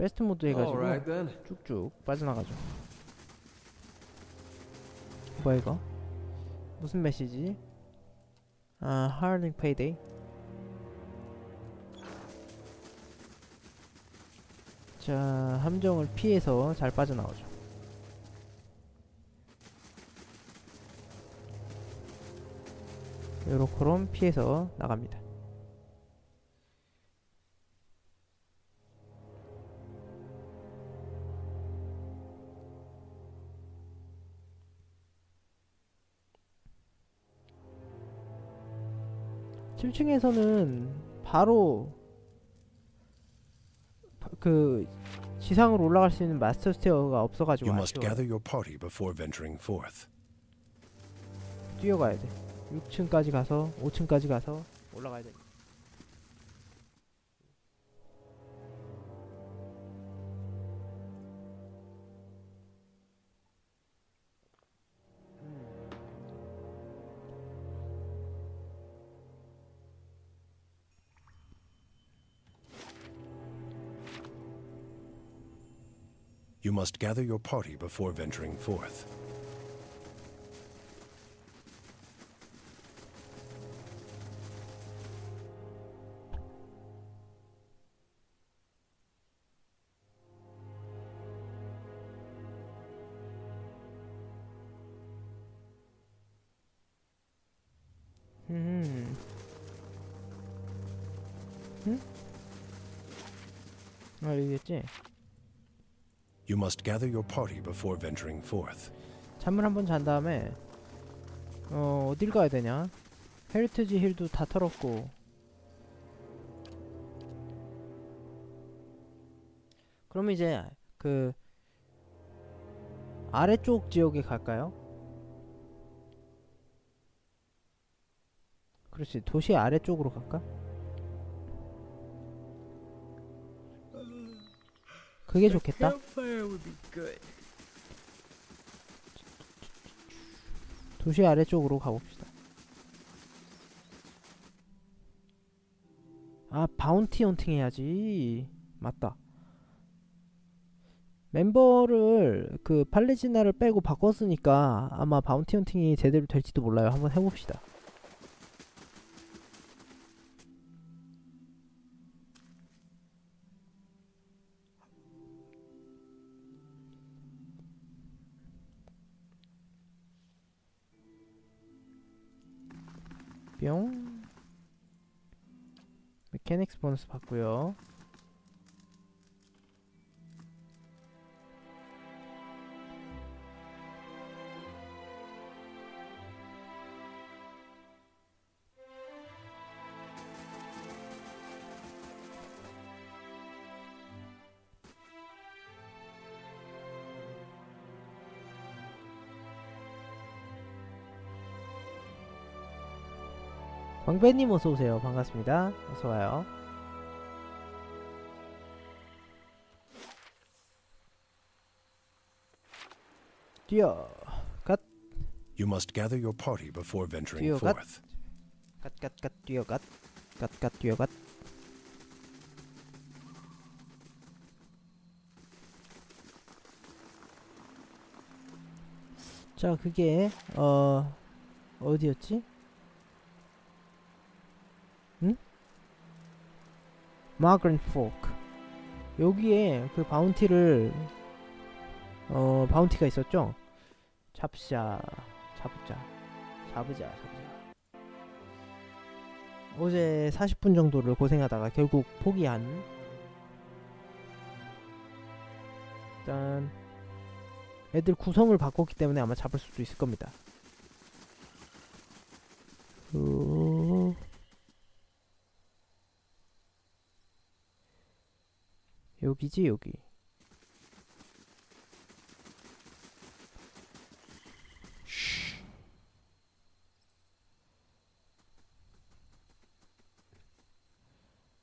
패스트 모드 해가지고. 쭉쭉 빠져나가죠. 뭐야 이거? 무슨 메시지? 아, 하얼링 페이데이. 자, 함정을 피해서 잘 빠져나오죠. 요렇게럼 피해서 나갑니다. 칠층에서는 바로 바- 그 지상으로 올라갈 수 있는 마스터 스테어가 없어가지고 You must gather your party before venturing forth. 뛰어가야 돼. 6층까지 가서 5층까지 가서 올라가야 돼. You must gather your party before venturing forth. 음. 응? 아 여기겠지? You must gather your party before venturing forth. 잠을 한번 잔 다음에 어 어딜 가야 되냐? 헤리티지 힐도 다 털었고 그럼 이제 그 아래쪽 지역에 갈까요? 그렇지 도시 아래쪽으로 갈까? 그게 좋겠다. 도시 아래쪽으로 가봅시다. 아, 바운티 헌팅 해야지. 맞다. 멤버를 그 팔레지나를 빼고 바꿨으니까 아마 바운티 헌팅이 제대로 될지도 몰라요. 한번 해봅시다. 뿅. 메케닉스 보너스 받고요. 광배님 어서 오세요. 반갑습니다. 어서 와요. 뛰어. You must gather your party before venturing God. forth. 갓 갓 갓 뛰어 갓. 갓 갓 뛰어 갓. 자, 그게 어 어디였지? 응? 포크. 여기에 그 바운티를 어 바운티가 있었죠? 잡자, 잡자, 잡으자, 잡자. 어제 40분 정도를 고생하다가 결국 포기한 일단 애들 구성을 바꿨기 때문에 아마 잡을 수도 있을 겁니다. 어... 여기지 여기.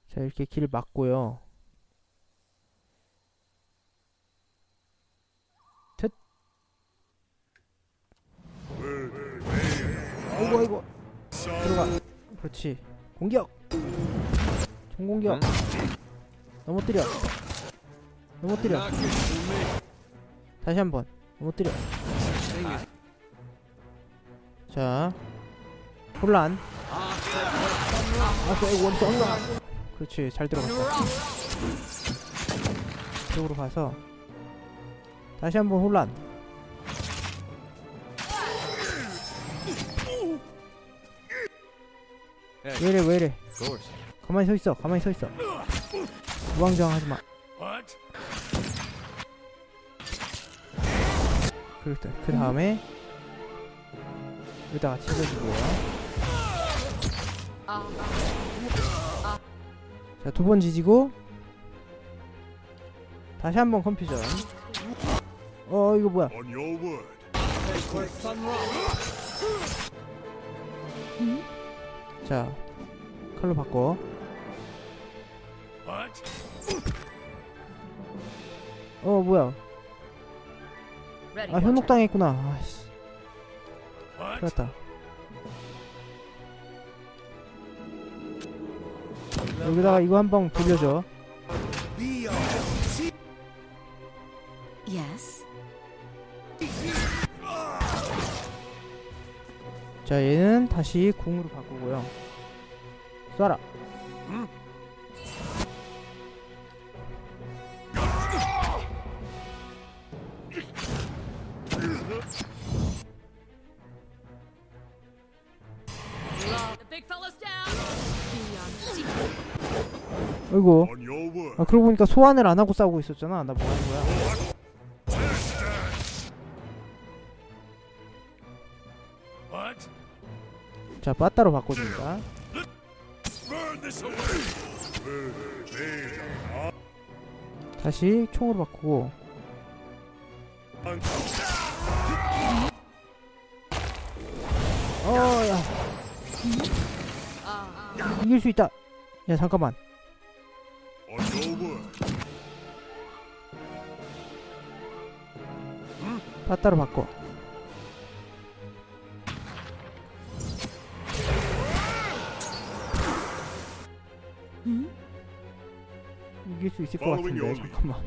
자 이렇게 길 막고요. 텟. 아이고 아이고. 들어가. 그렇지. 공격. 총공격. 넘어뜨려. 넘어뜨려. 다시 한번. 넘어뜨려. 자. 혼란. 그렇지. 잘 들어갔어. 이쪽으로 가서 다시 한번 혼란. 왜이래 왜이래? 가만히 서 있어. 가만히 서 있어. 우왕좌왕 하지 마 그렇다. 그 다음에 여기다가 찢어주고요. 자, 두 번 지지고 다시 한번 컨퓨전. 어, 이거 뭐야? 자, 칼로 바꿔. 어, 뭐야? 아, 현혹당했구나. 아씨? 큰일 났다. 여기다가 이거 한 방 돌려줘. Yes. 자, 얘는 다시 궁으로 바꾸고요. 쏴라. The 이고. On your word. 아 그러고 보니까 소환을 안 하고 싸우고 있었잖아. 나 뭐 하는 거야? 자, 빠따로 바꿔줍니다. 다시 총으로 바꾸고. 어, 야, 이길 수 있다. 야, 잠깐만. 빠따로 바꿔. 이길 수 있을 것 같은데. 잠깐만.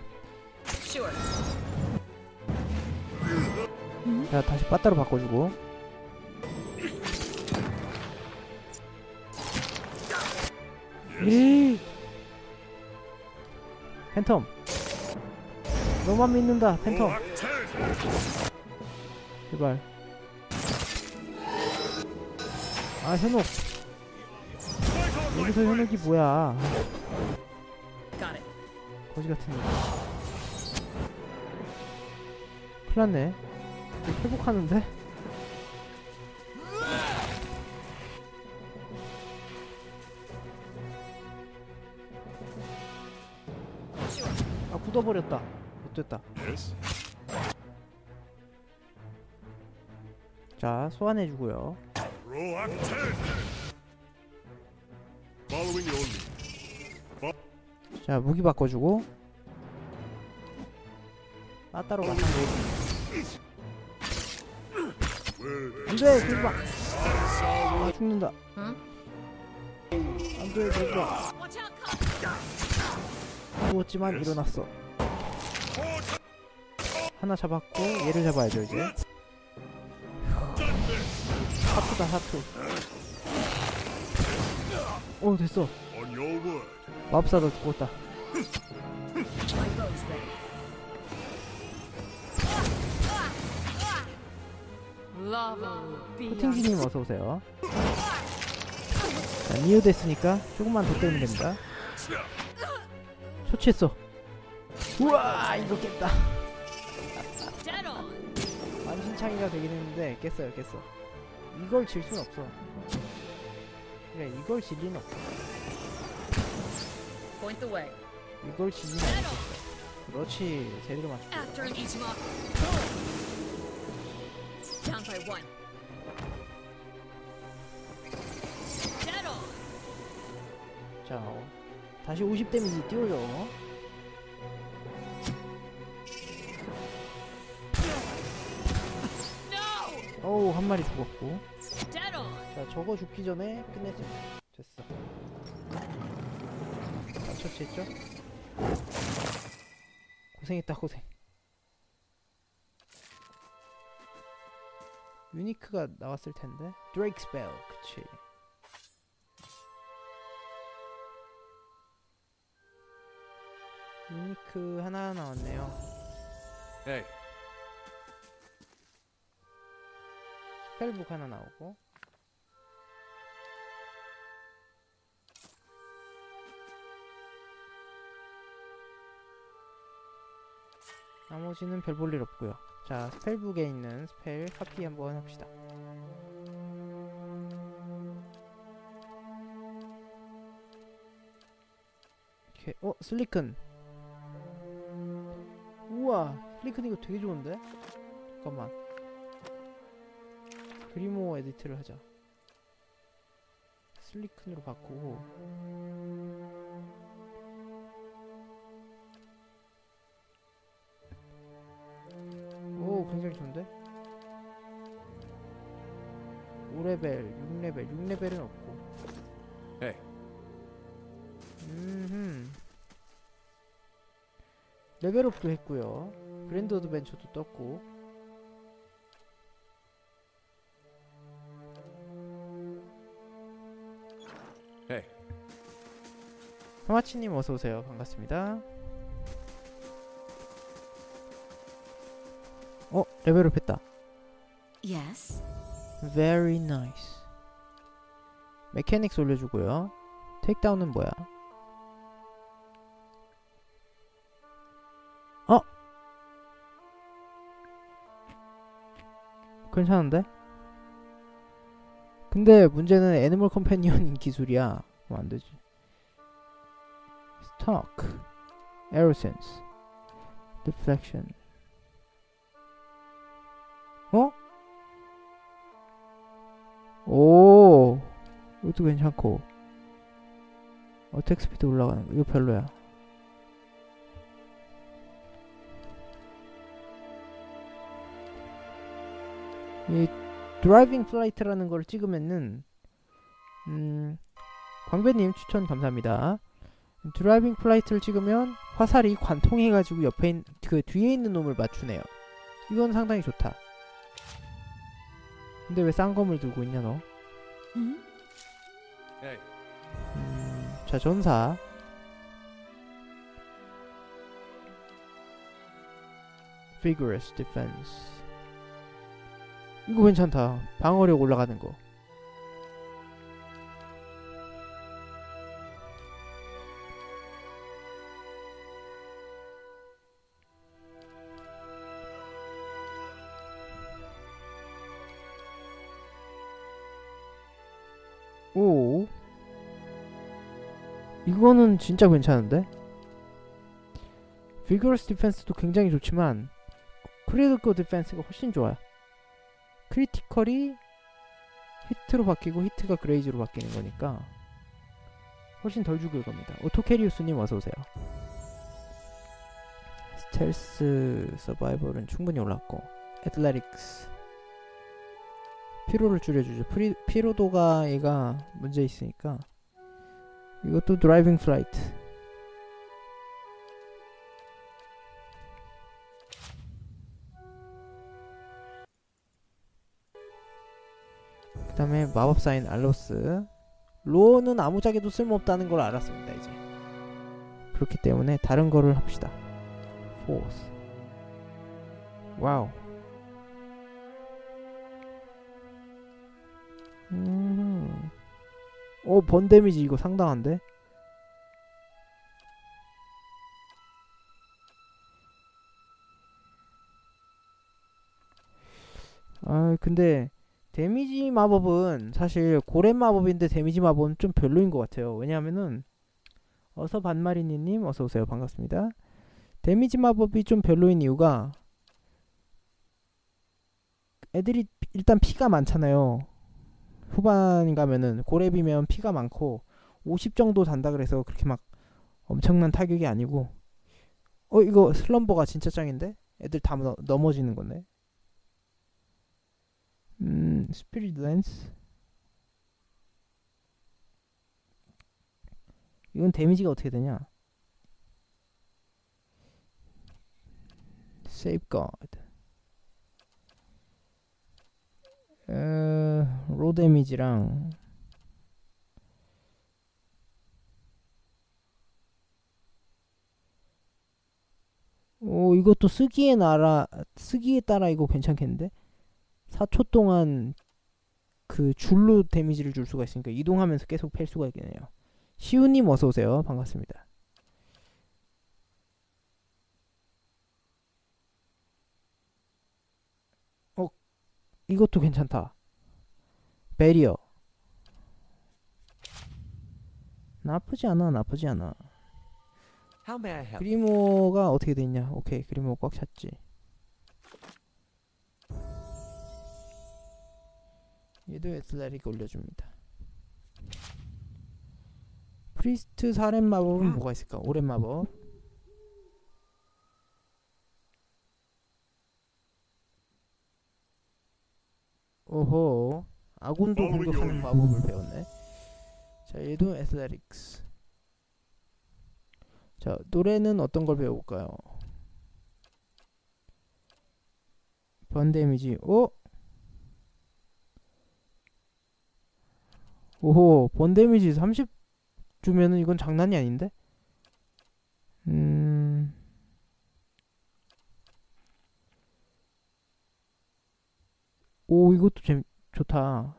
자, 다시 빠따로 바꿔주고. 이 팬텀. 너만 믿는다, 팬텀. 제발. 아, 현혹. 여기서 현혹이 뭐야? 거지 같은 거. 큰일 났네. 이거 회복하는데? 아, 굳어버렸다. 못됐다. 자, 소환해주고요. 자, 무기 바꿔주고. 빠따로 가서. 안 돼, 그러지 마. 아, 죽는다. 응? 안 돼, 그러지 마. Watch out, cop. 누웠지만 일어났어. 하나 잡았고 얘를 잡아야죠 이제. 하투다 하투. 오 됐어. Your word. 마법사도 죽었다. My bow's ready. Lava beyond. 코팅지님 어서 오세요. 자 니오 됐으니까 조금만 더 때리면 됩니다. 초치했어. 우와 이거 깼다. 만신창이가 되긴 했는데 깼어요 깼어. 이걸 질 순 없어. 그래 이걸 질 리는 없어. Point the way. 이걸 지진 않겠어. 그렇지 제대로 맞춰. After an each mark. Down by one. Dead on. 자 어, 다시 50 데미지 띄워줘. No. 어우 한 마리 죽었고. 자 저거 죽기 전에 끝냈어. 됐어. 다 처치했죠? 고생했다 고생 유니크가 나왔을 텐데 드레이크 스펠 그치 유니크 하나 나왔네요 Hey, 스펠북 하나 나오고 나머지는 별 볼 일 없고요. 자 스펠북에 있는 스펠 카피 한번 합시다. 이렇게 어 슬리큰. 우와 슬리큰 이거 되게 좋은데? 잠깐만. 그리모 에디트를 하자. 슬리큰으로 바꾸고 오 굉장히 좋은데? 5레벨, 6레벨, 6레벨은 없고. hey, 음흠. 레벨업도 했고요. 그랜드 어드벤처도 떴고. hey. 하마치님 어서오세요. 반갑습니다 레벨업 했다. Yes. Very nice. 메케닉스 올려주고요. 테이크다운은 뭐야? 어? 괜찮은데? 근데 문제는 애니멀 컴패니언 기술이야. 그럼 안 되지. 스토크 에어센스 디플렉션 이것도 괜찮고. 어택 스피드 올라가는 거 이거 별로야. 이 드라이빙 플라이트라는 걸 찍으면은 음 광배님 추천 감사합니다. 드라이빙 플라이트를 찍으면 화살이 관통해가지고 옆에 그 뒤에 있는 놈을 맞추네요. 이건 상당히 좋다. 근데 왜 쌍검을 들고 있냐 너? Hmm? 음, 자 전사 Vigorous Defense 이거 괜찮다 방어력 올라가는 거 오. 이거는 진짜 괜찮은데? Vigorous Defense도 굉장히 좋지만 크리티컬 디펜스가 훨씬 좋아요. 크리티컬이 히트로 바뀌고 히트가 그레이즈로 바뀌는 거니까 훨씬 덜 죽을 겁니다. 오토캐리우스님 어서오세요. 스텔스 서바이벌은 충분히 올랐고 애틀레틱스 피로를 줄여주죠. 프리, 피로도가 얘가 문제 있으니까. 이것도 드라이빙 플라이트 그 다음에 마법사인 알로스. 로어는 아무짝에도 쓸모없다는 걸 알았습니다 이제. 그렇기 때문에 다른 거를 합시다. 포스 와우 음. 오, 번 데미지 이거 상당한데? 아, 근데 데미지 마법은 사실 고렙 마법인데 데미지 마법은 좀 별로인 것 같아요. 왜냐하면은 어서 반마리니님 어서 오세요. 반갑습니다. 데미지 마법이 좀 별로인 이유가 애들이 일단 피가 많잖아요. 후반 가면은 고렙이면 피가 많고 50 정도 단다 그래서 그렇게 막 엄청난 타격이 아니고 어 이거 슬럼버가 진짜 짱인데? 애들 다 넘- 넘어지는 거네. 음 스피릿 랜스 이건 데미지가 어떻게 되냐? Safeguard. 어, 로 데미지랑 오 이것도 쓰기에 나라 쓰기에 따라 이거 괜찮겠는데? 4초 동안 그 줄로 데미지를 줄 수가 있으니까 이동하면서 계속 팰 수가 있겠네요. 시우님 어서 오세요. 반갑습니다. 이것도 괜찮다. 베리어 나쁘지 않아 나쁘지 않아. How may I help? 그리모가 어떻게 됐냐? 오케이 그리모 꽉 찼지. 얘도 에슬레릭 올려줍니다. 프리스트 사렘 마법은 뭐가 있을까? 오랜 마법. 오호 아군도 공격하는 마법을 배웠네. 자 얘도 에슬레릭스. 자, 노래는 어떤 걸 배워볼까요? 번 데미지, 오! 오호, 번 데미지 30 주면은 이건 장난이 아닌데? 음. 오, 이것도 재밌, 좋다.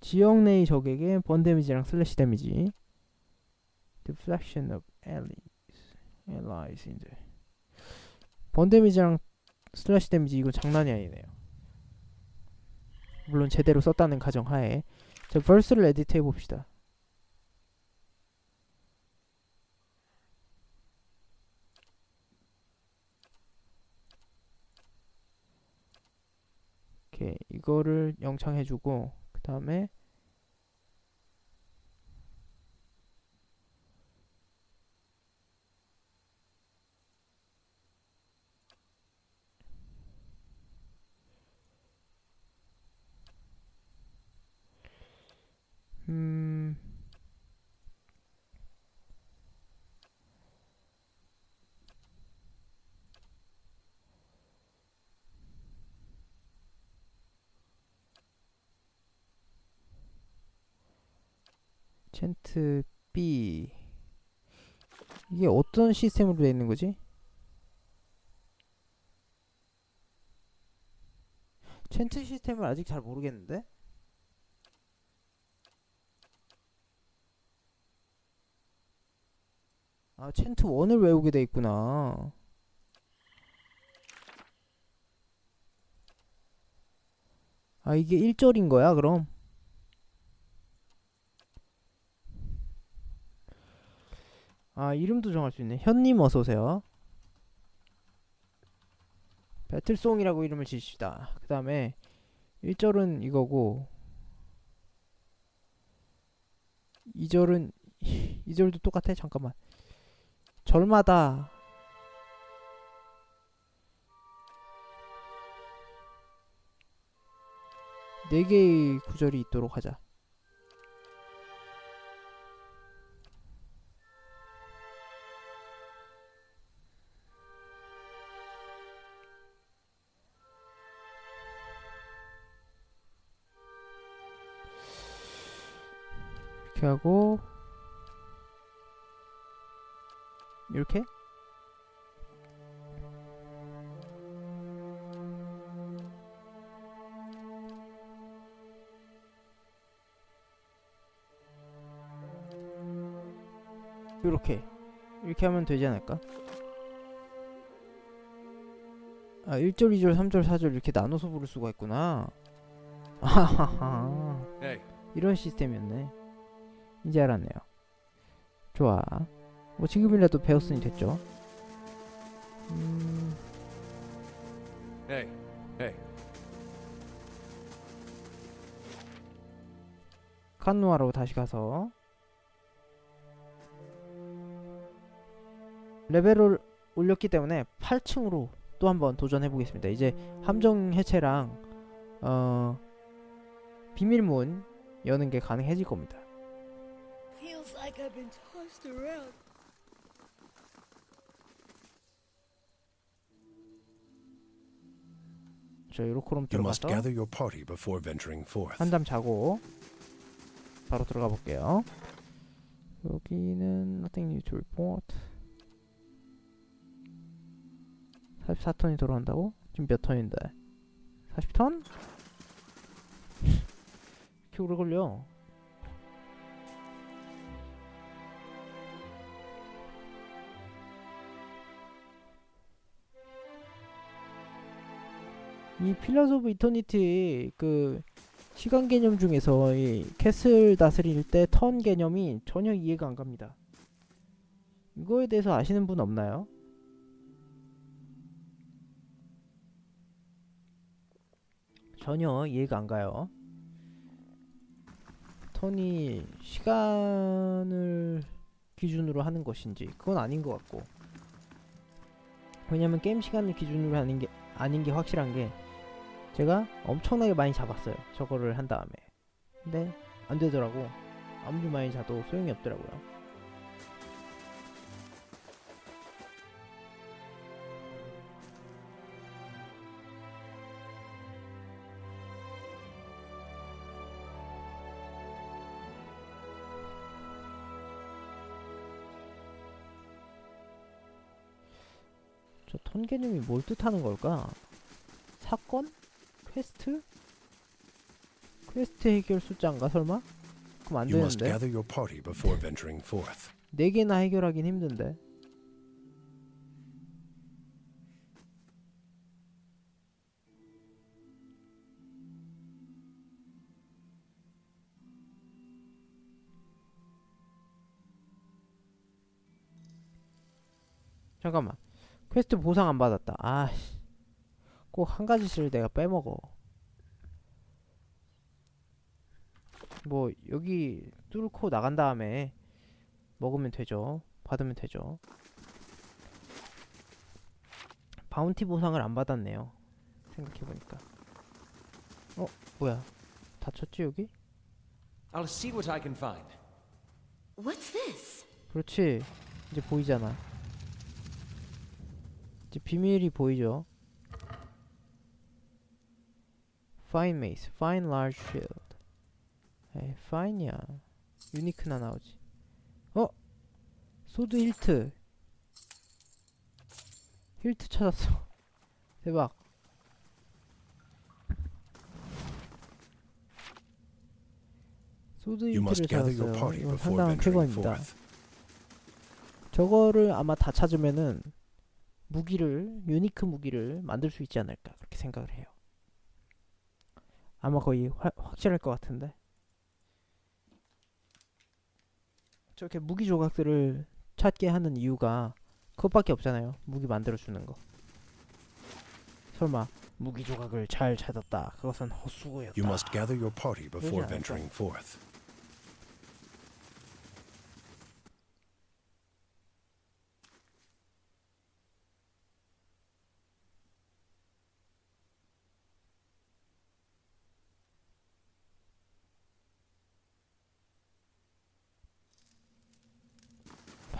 지역 내의 적에게 번 데미지랑 슬래시 데미지. Deflection of allies allies the 번 데미지랑 슬래시 데미지 이거 장난이 아니네요. 물론 제대로 썼다는 가정하에. 자 벌스를 에디트 해봅시다 오케이 이거를 영창 해주고 그 다음에 음 챈트 B 이게 어떤 시스템으로 되어 있는 거지? 챈트 시스템을 아직 잘 모르겠는데? 아 챈트 1을 외우게 돼 있구나 아 이게 1절인 거야 그럼? 아 이름도 정할 수 있네. 현님 어서오세요. 배틀송이라고 이름을 지읍시다. 그 다음에 1절은 이거고 2절은 2절도 똑같아? 잠깐만. 절마다. 네 개의 구절이 있도록 하자 하고. 이렇게? 이렇게. 이렇게 하면 되지 않을까? 아 1절, 2절, 3절, 4절 이렇게 나눠서 부를 수가 있구나. 아하하. 이런 시스템이었네. 이제 알았네요. 좋아. 뭐 지금이라도 배웠으니 됐죠. 음, hey, hey. 칸누아로 다시 가서 레벨을 올렸기 때문에 8층으로 또 한번 도전해 보겠습니다. 이제 함정 해체랑 어 비밀문 여는 게 가능해질 겁니다. Feels like I've been tossed around. 저 요로코롬 You must 들어가서 gather your party before venturing forth. 한잠 자고 바로 들어가 볼게요. 여기는 nothing new to report. 44톤이 돌아온다고? 지금 몇 톤인데? 40톤? 이렇게 오래 걸려. 이 필러스 오브 이터니티 그 시간 개념 중에서 이 캐슬 다스릴 때 턴 개념이 전혀 이해가 안 갑니다. 이거에 대해서 아시는 분 없나요? 전혀 이해가 안 가요. 턴이 시간을 기준으로 하는 것인지 그건 아닌 것 같고 왜냐면 게임 시간을 기준으로 하는 게 아닌 게 확실한 게 제가 엄청나게 많이 잡았어요. 저거를 한 다음에. 근데 안 되더라고. 아무리 많이 자도 소용이 없더라고요. 저 턴 개념이 뭘 뜻하는 걸까? 사건? 퀘스트? 퀘스트 해결 숫자인가 설마? 그럼 안 되는데. 네 개나 해결하긴 힘든데 잠깐만 퀘스트 보상 안 받았다 아씨 꼭 한 가지씩을 내가 빼먹어 뭐 여기 뚫고 나간 다음에 먹으면 되죠. 받으면 되죠. 바운티 보상을 안 받았네요. 생각해보니까. 어? 뭐야? 다쳤지 여기? I'll see what I can find. What's this? 그렇지. 이제 보이잖아. 이제 비밀이 보이죠. Fine mace, fine large shield. 에이, fine이야. 유니크나 나오지. 어? 소드 힐트. 힐트 찾았어. 대박. 소드 힐트를 찾았어요. 이건 상당한 쾌거입니다. 저거를 아마 다 찾으면은 무기를 유니크 무기를 만들 수 있지 않을까 그렇게 생각을 해요. 아마 거의 화, 확실할 것 같은데. 저렇게 무기 조각들을 찾게 하는 이유가 그것밖에 없잖아요. 무기 만들어 주는 거. 설마 무기 조각을 잘 찾았다. 그것은 헛수고였다. You must gather your party before venturing forth.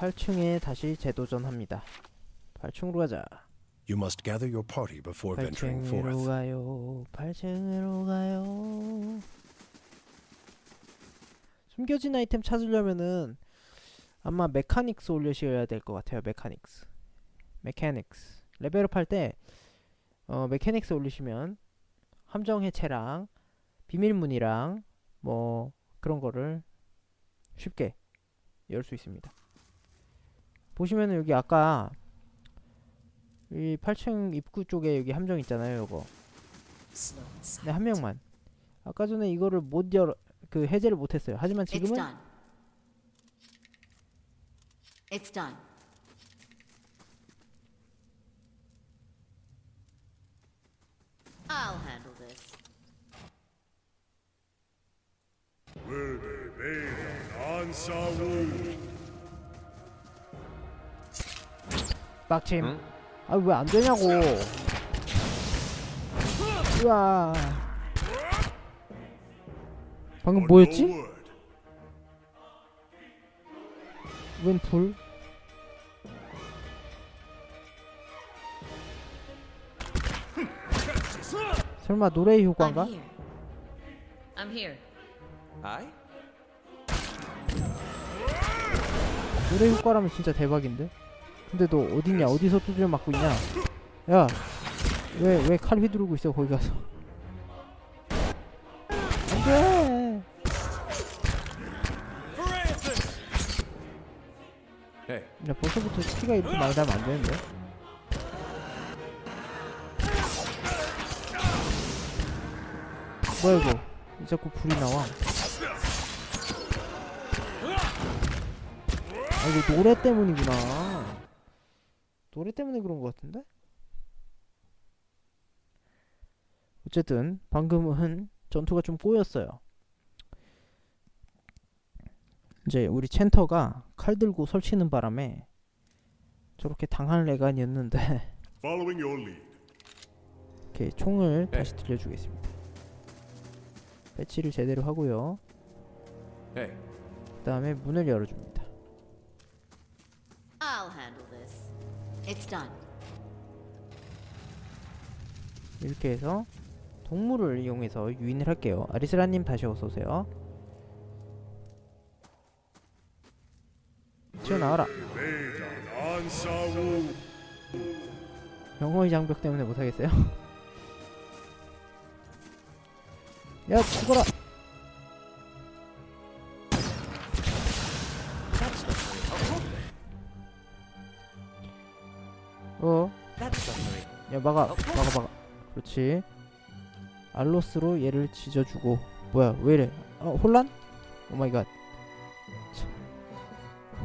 8층에 다시 재도전합니다. 8층으로 가자. You must gather your party before venturing 8층으로 forth. 가요. 8층으로 가요. 숨겨진 아이템 찾으려면은 아마 메카닉스 올리셔야 될 것 같아요. 메카닉스. 메카닉스. 레벨업 할 때 어, 메카닉스 올리시면 함정 해체랑 비밀문이랑 뭐 그런 거를 쉽게 열 수 있습니다. 보시면은 여기 아까 이 8층 입구 쪽에 여기 함정 있잖아요, 요거. 네, 한 명만. 아까 전에 이거를 못 열어 그 해제를 못 했어요. 하지만 지금은 done. It's done. I'll handle this. 빡침. 응? 아, 왜 안 되냐고. 우와. 방금 뭐였지? 웬 불? 설마 노래의 I'm 효과인가? here. I'm here. Aye? 노래 효과라면 진짜 대박인데? 근데 너 어딨냐? 어디서 두드려 맞고 있냐? 야! 왜, 왜 칼 휘두르고 있어, 거기 가서. 안 돼! 야, 벌써부터 키가 이렇게 많이 나면 안 되는데? 뭐야, 이거? 왜 자꾸 불이 나와? 아, 이거 노래 때문이구나. 노래 때문에 그런 것 같은데? 어쨌든, 방금은 전투가 좀 꼬였어요. 이제 우리 챈터가 칼 들고 설치는 바람에 저렇게 당할 lead. 이렇게 총을 네. 다시 들려주겠습니다. 배치를 제대로 하고요. hey. 그 다음에 문을 열어줍니다. It's done. 이렇게 해서 동물을 이용해서 유인을 할게요. 아리스라님 다시 어서 오세요. 튀어나와라. 영어의 장벽 때문에 못하겠어요. 야 죽어라. 막아 막아 막아. 그렇지. 알로스로 얘를 지져주고. 뭐야 왜이래? 어 혼란? 오마이갓 참,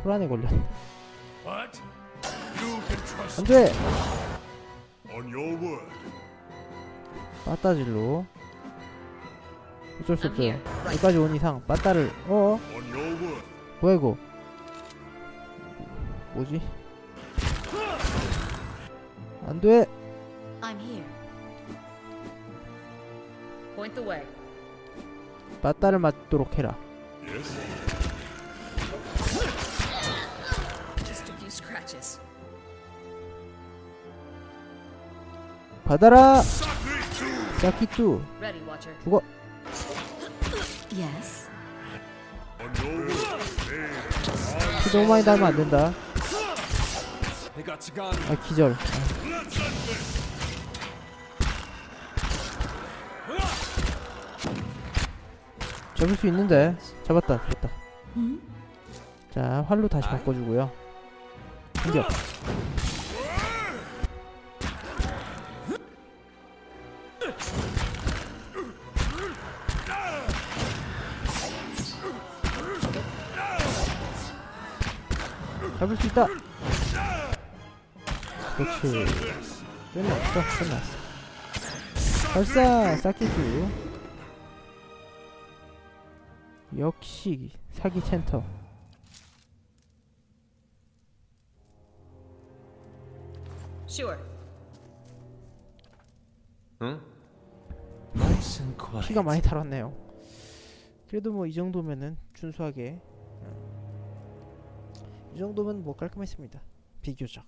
혼란에 걸렸네. What? You can trust 안돼. 빠따질로. 어쩔 수 없어요. 여기까지 온 이상 빠따를 어. 뭐야 이거? 뭐지? 안돼 Point the way. 빠따를 맞도록 해라 Yes. Just a few scratches. 받아라. 사키뚜 Ready, Watcher. 죽어 Yes. 피 너무 많이 달면 안 된다. 아 기절 잡을 수 있는데. 잡았다 잡았다. 자 활로 다시 아이. 바꿔주고요. 공격. 잡을 수 있다. 그렇지. 끝났어 끝났어. 발사 사키주 역시 사기 센터 Sure. Huh? Nice and quiet. 피가 많이 달았네요 그래도 뭐 이 정도면은 준수하게 음, 이 정도면 뭐 깔끔했습니다 비교적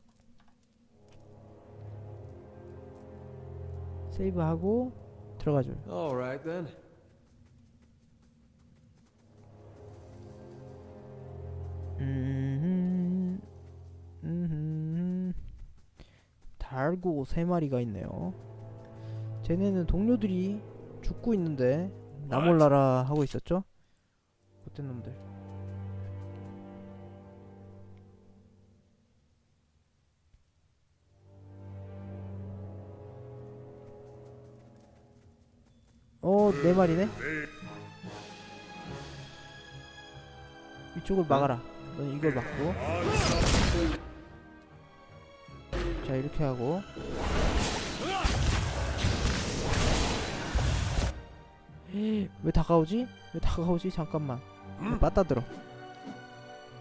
세이브하고 들어가죠 All right then. 달고 세 마리가 있네요. 쟤네는 동료들이 죽고 있는데 나 몰라라 하고 있었죠? 못된 놈들. 어, 네 마리네? 이쪽을 막아라. 넌 이걸 막고. 자, 이렇게 하고. 왜 다가오지? 왜 다가오지? 잠깐만. 빠따 들어.